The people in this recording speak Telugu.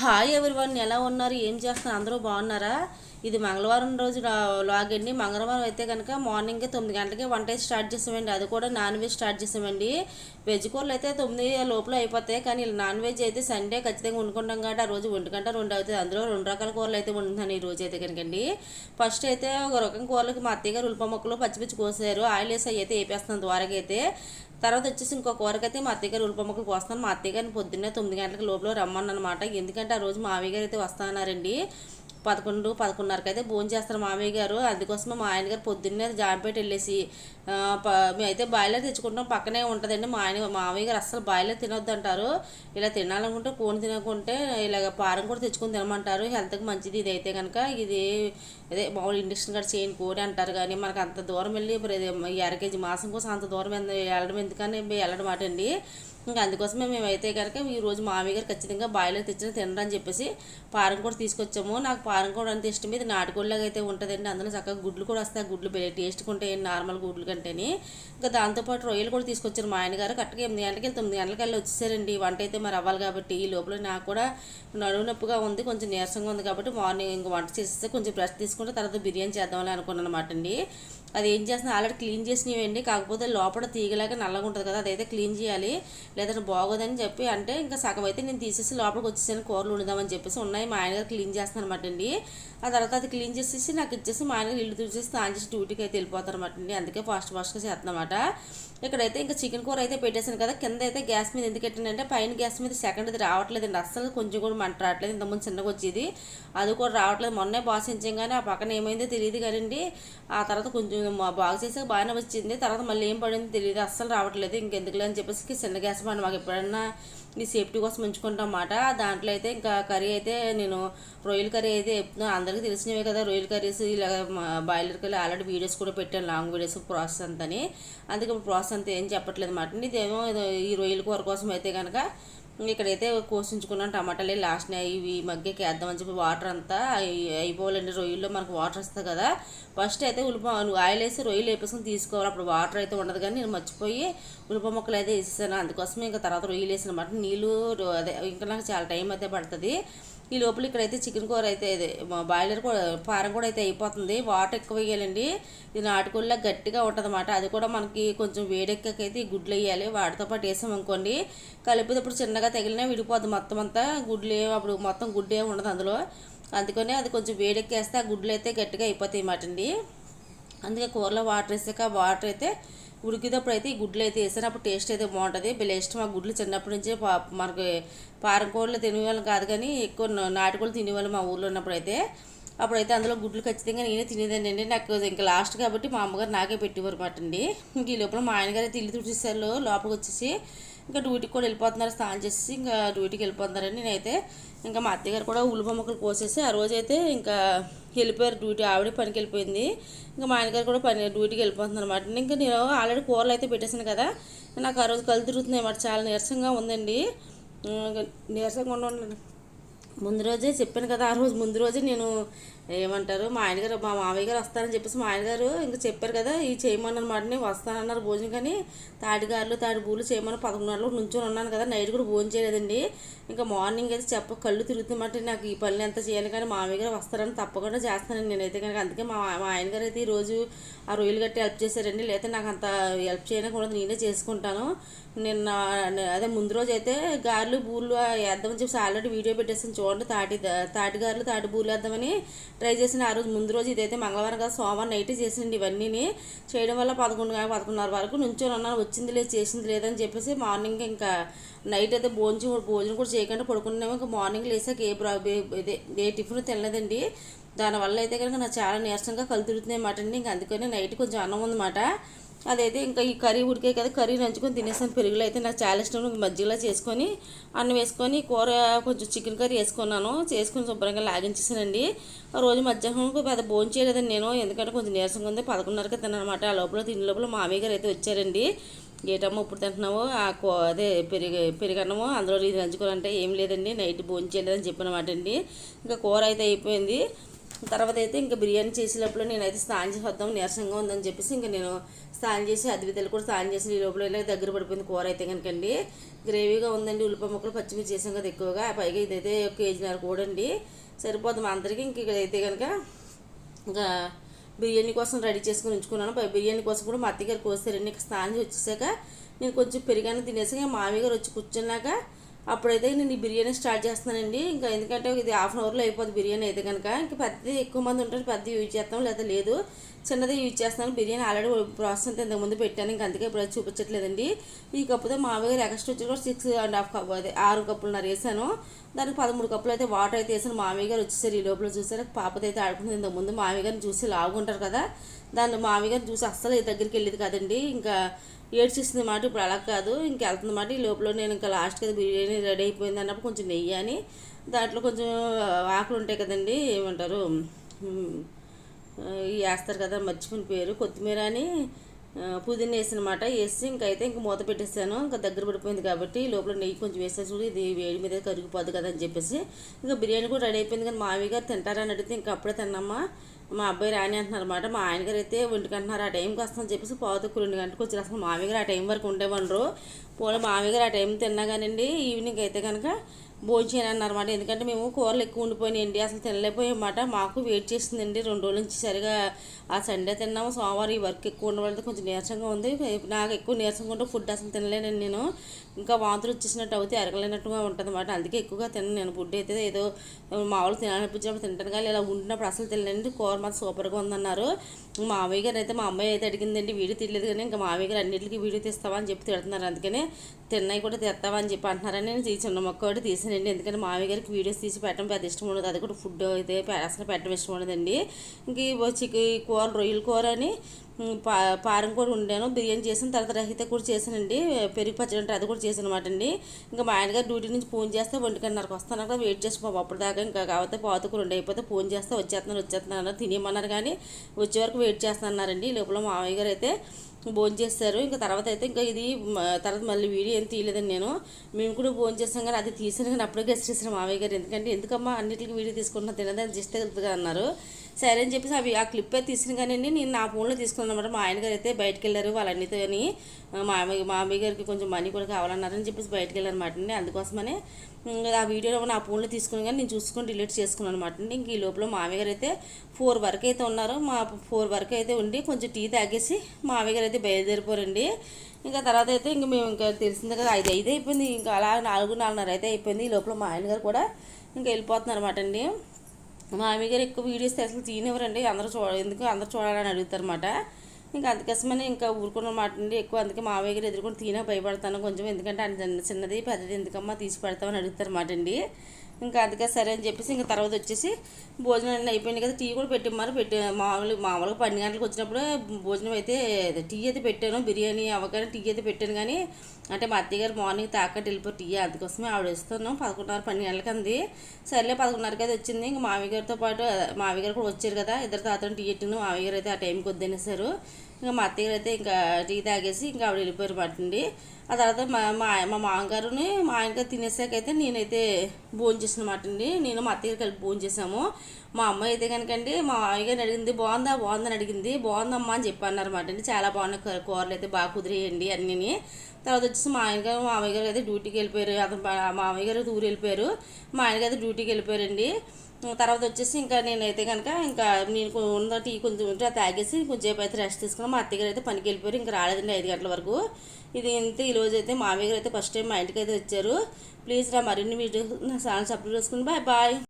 హాయ్ ఎవరివన్ ఎలా ఉన్నారు? ఏం చేస్తున్నారు? అందరూ బాగున్నారా? ఇది మంగళవారం రోజు లాగ్ అండి. మంగళవారం అయితే కనుక మార్నింగ్ తొమ్మిది గంటలకి వంట అయితే స్టార్ట్ చేసామండి. అది కూడా నాన్ వెజ్ స్టార్ట్ చేసామండి. వెజ్ కూరలు అయితే తొమ్మిది లోపల అయిపోతాయి. కానీ నాన్ వెజ్ అయితే సండే ఖచ్చితంగా వండుకుంటాం కాబట్టి ఆ రోజు ఒంటి గంట రెండు అవుతుంది. అందులో రెండు రకాల కూరలు అయితే వండుతున్నాను ఈ రోజు అయితే కనుకండి ఫస్ట్ అయితే ఒక రకం కూరలకి మా అత్తయ్య గారు ఉల్ప మొక్కలు పచ్చిమిర్చి కోసారు. ఆయిల్ వేసి అవి అయితే వేపేస్తున్నాను ద్వారగా అయితే తర్వాత వచ్చేసి ఇంకో కూరకైతే మా అత్తయ్య గారు ఉల్ప పోస్తాను మా అత్తయ్య గారిని పొద్దున్నే తొమ్మిది గంటలకు లోపల రమ్మన్నమాట. ఎందుకంటే ఆ రోజు మావయ్య గారు అయితే వస్తానన్నారండి. పదకొండు పదకొండున్నరకు అయితే భోజనం చేస్తారు మామయ్య గారు. అందుకోసమే మా ఆయన గారు పొద్దున్నే జాంపేట వెళ్ళేసి మేమైతే బాయిలర్ తెచ్చుకుంటాం. పక్కనే ఉంటుందండి మా ఆయన మామయ్య గారు అస్సలు బాయిలర్ తినొద్దంటారు ఇలా తినాలనుకుంటే కోడి తినకుంటే ఇలాగ పారం కూడా తెచ్చుకొని తినమంటారు. హెల్త్కి మంచిది ఇది అయితే కనుక ఇది అదే మామూలు ఇండక్షన్ కట్ చేయని కోడి అంటారు కానీ మనకు అంత దూరం వెళ్ళి ఇప్పుడు ఇది అర కేజీ మాసం కోసం అంత దూరం వెళ్ళడం ఎందుకని వెళ్ళడం మాట అండి ఇంకా అందుకోసమే మేమైతే కనుక ఈ రోజు మామయ్య గారు ఖచ్చితంగా బాయిలో తెచ్చిన తినరని చెప్పేసి పారం కూడా తీసుకొచ్చాము. నాకు పారం కూడా అంత ఇష్టం ఇది నాటుకోళ్ళగా అయితే ఉంటుందండి. అందులో చక్కగా గుడ్లు కూడా వస్తాయి. గుడ్లు టేస్ట్గా ఉంటాయి నార్మల్ గుడ్లు కంటేని. ఇంకా దాంతోపాటు రొయ్యలు కూడా తీసుకొచ్చారు మా ఆయన గారు. కరెక్ట్గా ఎనిమిది గంటలకి తొమ్మిది గంటలకి వచ్చేసారండి. వంట అయితే మరి అవ్వాలి కాబట్టి ఈ లోపల నాకు కూడా నడువు నొప్పిగా ఉంది. కొంచెం నీరసంగా ఉంది కాబట్టి మార్నింగ్ ఇంక వంట చేస్తే కొంచెం బ్రష్ తీసుకుంటే తర్వాత బిర్యానీ చేద్దామని అనుకున్నాను అనమాట అండి. అది ఏం చేస్తున్నా? ఆల్రెడీ క్లీన్ చేసినవండి కాకపోతే లోపల తీగలాగా నల్లగా ఉంటుంది కదా అదైతే క్లీన్ చేయాలి. లేదంటే బాగోదని చెప్పి అంటే ఇంకా సగం అయితే నేను తీసేసి లోపలికి వచ్చేసాను కూరలు వండుదామని చెప్పేసి ఉన్నాయి. మా ఆయన గారు క్లీన్ చేస్తాను అనమాట అండి. ఆ తర్వాత అది క్లీన్ చేసేసి నాకు ఇచ్చేసి మా ఆయన ఇల్లు తుడిచేసి తాను చేసి డ్యూటీకి అయితే వెళ్ళిపోతారు అనమాట అండి. అందుకే ఫాస్ట్ ఫాస్ట్గా చేస్తానమాట ఇక్కడైతే ఇంకా చికెన్ కూర అయితే పెట్టేశాను కదా కింద అయితే గ్యాస్ మీద ఎందుకు పెట్టినంటే పైన గ్యాస్ మీద సెకండ్ రావట్లేదండి. అస్సలు కొంచెం కూడా మంట రావట్లేదు ఇంతకుముందు చిన్నగా వచ్చేది. అది కూడా రావట్లేదు. మొన్నే బాసించాం కానీ ఆ పక్కన ఏమైందో తెలియదు కదండి ఆ తర్వాత కొంచెం మా చేసాక బాగానే వచ్చింది. తర్వాత మళ్ళీ ఏం పడిందో తెలియదు. అస్సలు రావట్లేదు. ఇంకెందుకులే అని చెప్పేసి చిన్న గ్యాస్ బండి మాకు ఎప్పుడన్నా నీ సేఫ్టీ కోసం ఉంచుకుంటాం అన్నమాట. దాంట్లో అయితే ఇంకా కర్రీ అయితే నేను రొయ్యల కర్రీ అయితే చెప్తున్నా. అందరికీ తెలిసినవే కదా రొయ్యల కర్రీస్ ఇలా బాయిలర్ కర్రీ ఆల్రెడీ వీడియోస్ కూడా పెట్టాను లాంగ్ వీడియోస్ ప్రాసెస్ అంతని అందుకే ప్రాసెస్ అంతా ఏం చెప్పట్లేదు అన్నమాట. ఇదేమో ఈ రొయ్యల కూర కోసం అయితే కనుక ఇక్కడైతే కోసించుకున్నాను టమాటాలు లాస్ట్ ఇవి మగ్గకి వేద్దామని చెప్పి వాటర్ అంతా అయిపోవాలండి రొయ్యల్లో మనకు వాటర్ వస్తుంది కదా. ఫస్ట్ అయితే ఉల్లిప ఆయిల్ వేసి రొయ్యలు వేపేసుకుని తీసుకోవాలి. అప్పుడు వాటర్ అయితే ఉండదు కానీ నేను మర్చిపోయి ఉల్లిప మొక్కలు అయితే వేసేసాను. అందుకోసం ఇంకా తర్వాత రొయ్యలు వేసిన మాట. నీళ్ళు అదే ఇంకా నాకు చాలా టైం అయితే పడుతుంది. ఈ లోపల ఇక్కడైతే చికెన్ కూర అయితే ఇది బాయిలర్ కూడా పారం కూడా అయితే అయిపోతుంది. వాటర్ ఎక్కువ వేయాలండి. ఇది నాటుకోళ్ళ గట్టిగా ఉంటుంది అది కూడా మనకి కొంచెం వేడెక్కకైతే ఈ గుడ్లు వేయాలి. వాటితో పాటు వేసాం అనుకోండి కలిపేటప్పుడు చిన్నగా తగిలినా విడిపోద్ది మొత్తం అంతా. గుడ్లు అప్పుడు మొత్తం గుడ్డు ఏమి ఉండదు అందులో. అందుకని అది కొంచెం వేడెక్కేస్తే ఆ గుడ్లు అయితే గట్టిగా అయిపోతాయి అన్నమాట అండి. అందుకే కూరలో వాటర్ వేసాక వాటర్ అయితే ఉడికినప్పుడు అయితే ఈ గుడ్లు అయితే వేసినప్పుడు అప్పుడు టేస్ట్ అయితే బాగుంటుంది. బిల్ల ఇష్టం. ఆ గుడ్లు చిన్నప్పటి నుంచే మనకు మనకి పారం కోళ్ళు తినేవాళ్ళం కాదు కానీ ఎక్కువ నాటుకోళ్ళు తినేవాళ్ళం మా ఊర్లో ఉన్నప్పుడు అయితే అప్పుడైతే అందులో గుడ్లు ఖచ్చితంగా నేనే తినేదానండి నాకు ఇంకా లాస్ట్ కాబట్టి మా అమ్మగారు నాకే పెట్టేవారు మాట అండి ఇంక ఈ లోపల మా ఆయనగారు అయితే ఇల్లు తుడిచేసారు లోపలికి వచ్చేసి ఇంకా డ్యూటీకి కూడా వెళ్ళిపోతున్నారు. స్నానం చేసి ఇంకా డ్యూటీకి వెళ్ళిపోతున్నారని నేనైతే ఇంకా మా అత్తగారు కూడా ఉల్లిప మొక్కలు కోసేసి ఆ రోజైతే ఇంకా వెళ్ళిపోయారు. డ్యూటీ ఆవిడ పనికి వెళ్ళిపోయింది. ఇంకా మా ఆయనగారు కూడా పని డ్యూటీకి వెళ్ళిపోతున్నారు అనమాట ఇంకా నేను ఆల్రెడీ కూరలు అయితే పెట్టేశాను కదా. నాకు ఆ రోజు కళ్ళు తిరుగుతున్నాయి అన్నమాట. చాలా నీరసంగా ఉందండి. నీరసంగా ఉండండి. ముందు రోజే చెప్పాను కదా ఆ రోజు ముందు రోజే నేను ఏమంటారు? మా ఆయన గారు మా మామయ్య గారు వస్తారని చెప్పేసి మా ఆయన గారు ఇంకా చెప్పారు కదా ఈ చేయమన్నమాట నేను వస్తానన్నారు భోజనం కానీ తాటిగారులు తాటి పూలు చేయమని పదకొండున్నరలో నుంచొని ఉన్నాను కదా నైట్ కూడా భోజనం చేయలేదండి. ఇంకా మార్నింగ్ అయితే చెప్ప కళ్ళు తిరుగుతున్నమాట నాకు ఈ పనులు ఎంత చేయాలి కానీ మామయ్య గారు వస్తారని తప్పకుండా చేస్తానండి నేనైతే కనుక. అందుకే మా మా ఆయన గారు అయితే ఈరోజు ఆ రొయ్యలు గట్టి హెల్ప్ చేశారండి. లేకపోతే నాకు అంత హెల్ప్ చేయడానికి కూడా నేనే చేసుకుంటాను. నిన్న అదే ముందు రోజు అయితే గారెలు బూర్లు వేద్దామని చెప్పేసి ఆల్రెడీ వీడియో పెట్టేసాను చూడండి తాటి తాటి గారెలు తాటి బూర్లు వేద్దామని ట్రై చేసిన ఆ రోజు ముందు రోజు ఇదైతే మంగళవారం కాదు సోమవారం నైట్ చేసిండి ఇవన్నీ చేయడం వల్ల పదకొండు పదకొండున్నర వరకు నుంచొని ఉన్నాను వచ్చింది లేదు చేసింది లేదని చెప్పేసి మార్నింగ్ ఇంకా నైట్ అయితే భోజనం భోజనం కూడా చేయకుండా పడుకున్నాము. ఇంకా మార్నింగ్ లేసాక ఏ బ్రా- ఏ- ఇదే ఏ టిఫిన్ తినలేదండి. దానివల్ల అయితే కనుక నాకు చాలా నీరసంగా కళ్ళు తిరుగుతున్నాయి అన్నమాట అండి. ఇంకా అందుకని నైట్ కొంచెం అన్నం ఉందన్నమాట. అదైతే ఇంకా ఈ కర్రీ ఉడికే కదా కర్రీ నంచుకొని తినేసాను. పెరుగులో అయితే నాకు చాలా ఇష్టం. మజ్జిగలో చేసుకొని అన్నం వేసుకొని కూర కొంచెం చికెన్ కర్రీ వేసుకున్నాను. చేసుకొని శుభ్రంగా లాగించేసానండి. ఆ రోజు మధ్యాహ్నం పెద్ద భోజనం చేయలేదండి నేను. ఎందుకంటే కొంచెం నీరసంగా ఉంది. పదకొండున్నరకి తిన్నానమాట ఆ లోపల తిన్న లోపల మామయ్య గారు అయితే వచ్చారండి. ఏటమ్మో ఇప్పుడు తింటున్నావు? ఆ కో అదే పెరుగు పెరుగన్నము. అందులో ఇది నంచుకోవాలంటే ఏం లేదండి. నైట్ భోజనం చేయలేదని చెప్పినమాట అండి ఇంకా కూర అయితే అయిపోయింది. తర్వాత అయితే ఇంకా బిర్యానీ చేసేటప్పుడు నేనైతే స్నానం చేసి వద్దాం నీరసంగా ఉందని చెప్పేసి ఇంకా నేను స్నానం చేసి అద్వితలు కూడా స్నానం చేసి ఈ లోపల ఇలా దగ్గర పడిపోయింది కూర అయితే కనుకండి గ్రేవీగా ఉందండి ఉల్లిపాయ ముక్కలు పచ్చిమిర్చి చేసాం కదా ఎక్కువగా పైగా ఇదైతే ఒక కేజీన్నర కూడా అండి. సరిపోతుంది మా అందరికీ ఇంక ఇదైతే కనుక ఇంకా బిర్యానీ కోసం రెడీ చేసుకుని ఉంచుకున్నాను. పై బిర్యానీ కోసం కూడా మా అత్తగారు కోసారండి ఇంకా స్నానం వచ్చేసాక నేను కొంచెం పెరిగాను తినేసాక మామయ్య గారు వచ్చి కూర్చున్నాక అప్పుడైతే నేను ఈ బిర్యానీ స్టార్ట్ చేస్తున్నానండి. ఇంకా ఎందుకంటే ఇది హాఫ్ అన్ అవర్లో అయిపోతుంది బిర్యానీ అయితే కనుక. ఇంకా పెద్దది ఎక్కువ మంది ఉంటారు పెద్దది యూజ్ చేస్తాం లేదా లేదు. చిన్నది యూజ్ చేస్తున్నాను. బిర్యానీ ఆల్రెడీ ప్రాసెస్ అంతా ఇంతకుముందు పెట్టాను. ఇంకా అందుకే ఇప్పుడు చూపించట్లేదండి. ఈ కప్పుతో మామూలుగా ఎక్స్ట్రా వచ్చి కూడా సిక్స్ అండ్ హాఫ్ కప్ అదే ఆరు కప్పులున్నర వేసాను. దానికి పదమూడు కప్పులు అయితే వాటర్ అయితే వేసాను మామయ్య గారు వచ్చేసారు. ఈ లోపల చూసారు? పాపదైతే అయితే ఆడుకుంటుంది ఇంతకుముందు మామయ్య గారిని చూసి లాగుంటారు కదా. దాన్ని మామయ్య గారిని చూసి అస్సలు ఈ దగ్గరికి వెళ్ళేది కదండి. ఇంకా ఏడ్చేసింది మాట ఇప్పుడు అలా కాదు. ఇంకా వెళ్తుంది మాట. ఈ లోపల నేను ఇంకా లాస్ట్కి అయితే బిర్యానీ రెడీ అయిపోయింది అన్నప్పుడు కొంచెం నెయ్యి అని దాంట్లో కొంచెం ఆకులు ఉంటాయి కదండి. ఏమంటారు? వేస్తారు కదా మర్చిపోయిన పేరు. కొత్తిమీర అని పుదీనా వేసినమాట వేసి ఇంకైతే ఇంక మూత పెట్టేసాను. ఇంకా దగ్గర పడిపోయింది కాబట్టి లోపల నెయ్యి కొంచెం వేసేసి ఇది వేడి మీద కరిగిపోద్ది కదా అని చెప్పేసి. ఇంకా బిర్యానీ కూడా రెడీ అయిపోయింది కానీ మావి గారు తింటారని అడిగితే ఇంకా అప్పుడే తిన్నామా మా అబ్బాయి రాని అంటున్నారు అనమాట మా ఆయన గారు అయితే ఒంటికి అంటున్నారు ఆ టైంకి వస్తామని చెప్పేసి పావుతకు రెండు గంటలకు వచ్చి అసలు మామయ్య గారు ఆ టైం వరకు ఉండేవాళ్ళు. పోలే మామయ్య గారు ఆ టైం తిన్నా కానండి ఈవినింగ్ అయితే కనుక భోజనం అన్నమాట ఎందుకంటే మేము కూరలు ఎక్కువ ఉండిపోయినాయండి. అసలు తినలేకపోయామాట మాకు వెయిట్ చేసిందండి రెండు రోజుల నుంచి సరిగా ఆ సండే తిన్నాము. సోమవారం ఈ వర్క్ ఎక్కువ ఉండడం కొంచెం నీరసంగా ఉంది. నాకు ఎక్కువ నీరసంగా ఉంటే ఫుడ్ అసలు తినలేనండి నేను. ఇంకా వాంతులు వచ్చేసినట్టు అవుతే అరగలేనట్టుగా ఉంటుంది అనమాట అందుకే ఎక్కువగా తినను నేను. ఫుడ్ అయితే ఏదో మామూలు తినాలనిపించినప్పుడు తింటాను కానీ ఇలా ఉంటున్నప్పుడు అసలు తినలేండి కూర మాత్రం సూపర్గా ఉందన్నారు. మామయ్య గారు అయితే మా అమ్మాయి అయితే అడిగిందండి వీడియో తీయలేదు కానీ ఇంకా మామయ్య గారు అన్నింటికి వీడియో తీస్తావా? అని చెప్పి తిడుతున్నారు. అందుకనే తిన్నాయి కూడా తెస్తావా? అని చెప్పి అంటున్నారని నేను తీసి చిన్న మొక్క ఒకటి తీసానండి. ఎందుకంటే మామయ్య గారికి వీడియోస్ తీసి పెట్టడం పెద్ద ఇష్టం ఉండదు. అది కూడా ఫుడ్ అయితే అసలు పెట్టడం ఇష్టం ఉండదండి. ఇంక ఈ చికెన్ కూర రొయ్యల కూర అని పా పారం కూడా ఉండాను బిర్యానీ చేసిన తర్వాత రహిత కూడా చేశానండి. పెరుగు పచ్చడి అంటే అది కూడా చేశాను అనమాట అండి. ఇంకా మా ఆయనగారు డ్యూటీ నుంచి ఫోన్ చేస్తే ఒంటికన్నరకు వస్తాను అక్కడ వెయిట్ చేసి బాబు అప్పటిదాకా ఇంకా కాకపోతే పాతకు రెండు అయిపోతే ఫోన్ చేస్తే వచ్చేస్తున్నాను వచ్చేస్తున్నాను అన్నారు తినేయమన్నారు కానీ వచ్చే వరకు వెయిట్ చేస్తున్నారండి లోపల మామయ్య గారు అయితే భోజనం చేస్తారు. ఇంకా తర్వాత అయితే ఇంకా ఇది తర్వాత మళ్ళీ వీడియో ఏం తీయలేదండి నేను. మేము కూడా భోజనం చేస్తాం కానీ అది తీసాను కానీ అప్పుడే గెస్ట్ చేసిన మామయ్య గారు. ఎందుకంటే ఎందుకమ్మా అన్నిటికీ వీడియో తీసుకుంటున్నా తినదని చేస్తే అన్నారు. సరే అని చెప్పేసి అవి ఆ క్లిప్ అయితే తీసిన కానీ నేను నా ఫోన్లో తీసుకున్నాను అనమాట మా ఆయన గారు అయితే బయటకు వెళ్ళారు వాళ్ళన్నితో అని మా అమ్మాయి మా గారికి కొంచెం మనీ కూడా కావాలన్నారని చెప్పేసి బయటకు వెళ్ళారు అనమాట అండి. అందుకోసమనే ఆ వీడియో నా ఫోన్లో తీసుకుని కానీ నేను చూసుకొని డిలీట్ చేసుకున్నాను అనమాట అండి. ఇంక ఈ లోపల మామయ్య గారు అయితే ఫోర్ వరకు అయితే ఉన్నారు. మా ఫోర్ వరకు అయితే ఉండి కొంచెం టీ తాగేసి మామయ్య గారు అయితే బయలుదేరిపోరండి. ఇంకా తర్వాత అయితే ఇంక మేము ఇంకా తెలిసింది కదా ఐదు ఐదు అయిపోయింది. ఇంకా అలా నాలుగు నాలుగున్నర అయితే అయిపోయింది. ఈ లోపల మా ఆయన గారు కూడా ఇంకా వెళ్ళిపోతున్నారు అనమాట అండి. మా ఆమె గారు ఎక్కువ వీడియోస్ అసలు తీయనివ్వరండి. అందరూ చూడ ఎందుకు అందరూ చూడాలని అడుగుతారు అనమాట ఇంకా అందుకోసమని ఇంకా ఊరుకున్న మాట అండి. ఎక్కువ అందుకే మావయ్య గారు ఎదుర్కొని తీనే భయపడతాను. కొంచెం ఎందుకంటే ఆయన చిన్న- చిన్నది పెద్దది ఎందుకమ్మా తీసి పెడతామని మాట అండి. ఇంకా అందుకే సరే అని చెప్పేసి ఇంకా తర్వాత వచ్చేసి భోజనం అన్నీ అయిపోయింది కదా టీ కూడా పెట్టిమ్మారు. పెట్టి మామూలు మామూలుగా పన్నెండు గంటలకు వచ్చినప్పుడు భోజనం అయితే టీ అయితే పెట్టాను. బిర్యానీ అవ్వగానే టీ అయితే పెట్టాను కానీ అంటే మా అత్తయ్య గారు మార్నింగ్ తాకట్టు వెళ్ళిపోయి టీ అందుకోసమే ఆవిడ ఇస్తున్నాం పదకొండున్నర పన్నెండు గంటలకు అంది సర్లే పదకొండున్నరకి అయితే వచ్చింది. ఇంకా మావి గారితో పాటు మావి గారు కూడా వచ్చారు కదా. ఇద్దరు తాతను టీ పెట్టిన మావి గారు అయితే ఆ టైంకి వద్దనేసారు. ఇంకా మా అత్తయ్య గారు అయితే ఇంకా టీ తాగేసి ఇంకా ఆవిడ వెళ్ళిపోయారు పట్టండి ఆ తర్వాత మా మా మా మామగారుని మా ఆయనగా తినేసాక అయితే నేనైతే భోజనం మాట అండి. నేను మా అత్తయ్య కలిపి భోజనం చేసాము మా అమ్మాయి అయితే కనుకండి మా మామయ్యగారిని అడిగింది బాగుందా బాగుందని అడిగింది. బాగుందమ్మా అని చెప్పి అన్నారన్నమాట అండి. చాలా బాగున్నాయి కూరలు అయితే బాగా కుదిరేయండి అన్నీ తర్వాత వచ్చి వచ్చేసి మా ఆయన గారు మామయ్య గారు అయితే డ్యూటీకి వెళ్ళిపోయారు. అతను మామయ్య గారు ఊరు వెళ్ళిపోయారు. మా ఆయన గారు డ్యూటీకి వెళ్ళిపోయారండి. తర్వాత వచ్చేసి ఇంకా నేనైతే కనుక ఇంకా నేను ఉన్న టీ కొంచెం ఉంటే అది తాగేసి కొంచెంసేపు అయితే రెస్ట్ తీసుకున్నాను. మా అత్తగారు అయితే పనికి వెళ్ళిపోయారు. ఇంకా రాలేదండి ఐదు గంటల వరకు. ఇది ఇంత ఈరోజు అయితే మామయ్య గారు అయితే ఫస్ట్ టైం మా ఇంటికి అయితే వచ్చారు. ప్లీజ్ రా మరిన్ని వీడియోస్ నా ఛానల్ సబ్స్క్రైబ్ చేసుకుని బాయ్ బాయ్.